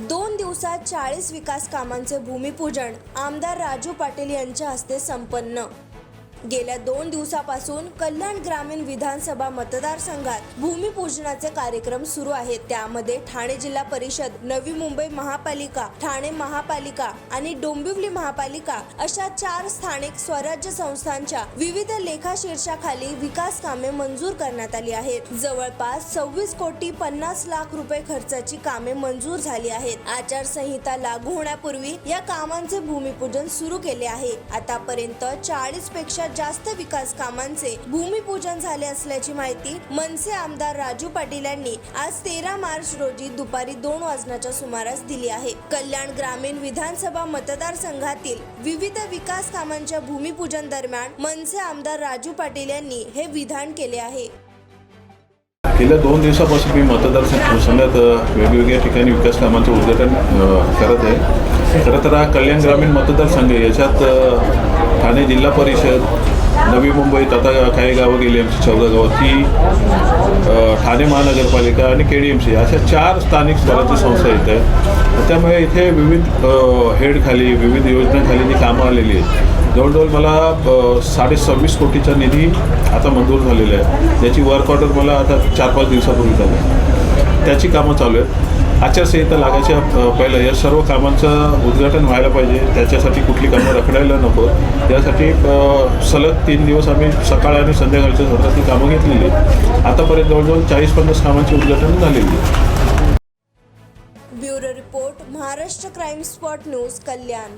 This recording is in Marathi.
दोन दिवसात चाळीस विकास कामांचे भूमिपूजन आमदार राजू पाटील यांच्या हस्ते संपन्न. गेल्या दोन दिवसापासून कल्याण ग्रामीण विधानसभा मतदारसंघात भूमिपूजनाचे कार्यक्रम सुरू आहेत. त्यामध्ये ठाणे जिल्हा परिषद नवी मुंबई महापालिका ठाणे महापालिका आणि डोंबिवली महापालिका अशा चार स्थानिक स्वराज्य संस्थांच्या विविध लेखाशीर्षाखाली विकास कामे मंजूर करण्यात आली आहेत. जवळपास सव्वीस कोटी पन्नास लाख रुपये खर्चाची कामे मंजूर झाली आहेत. आचारसंहिता लागू होण्यापूर्वी या कामांचे भूमिपूजन सुरू केले आहे. आतापर्यंत चाळीसपेक्षा जास्त विकास कामांचे भूमिपूजन झाले असल्याची माहिती मनसे आमदार राजू पाटील यांनी आज तेरा मार्च रोजी दुपारी दोन वाजण्याच्या सुमारास दिली आहे. कल्याण ग्रामीण विधानसभा मतदारसंघातील विविध विकास कामांच्या भूमिपूजन दरम्यान मनसे आमदार राजू पाटील यांनी हे विधान केले आहे. गेल्या दोन दिवसापासून मी मतदारसंघात वेगवेगळ्या ठिकाणी विकास कामांचं उद्घाटन करत आहे. खरं तर हा कल्याण ग्रामीण मतदारसंघ याच्यात ठाणे जिल्हा परिषद नवी मुंबईत आता काही गावं गेली आमची चौदा गावं. ती ठाणे महानगरपालिका आणि के डी एम सी अशा चार स्थानिक स्वराज्य संस्था येत आहेत. त्यामुळे इथे विविध हेडखाली विविध योजनांखाली जी कामं आलेली आहेत. जवळजवळ मला साडे सव्वीस कोटीचा निधी आता मंजूर झालेला आहे. त्याची वर्क ऑर्डर मला आता चार पाच दिवसापूर्वी झाली त्याची कामं चालू आहेत. आचारसंहिता लागायच्या पहिलं या सर्व कामांचं उद्घाटन व्हायला पाहिजे. त्याच्यासाठी कुठली कामं रखडायला नको. त्यासाठी सलग तीन दिवस आम्ही सकाळ आणि संध्याकाळच्या सत्रातली कामं घेतलेली. आतापर्यंत जवळजवळ चाळीस पन्नास कामांची उद्घाटन झालेली. Bureau report Maharashtra crime spot news Kalyan.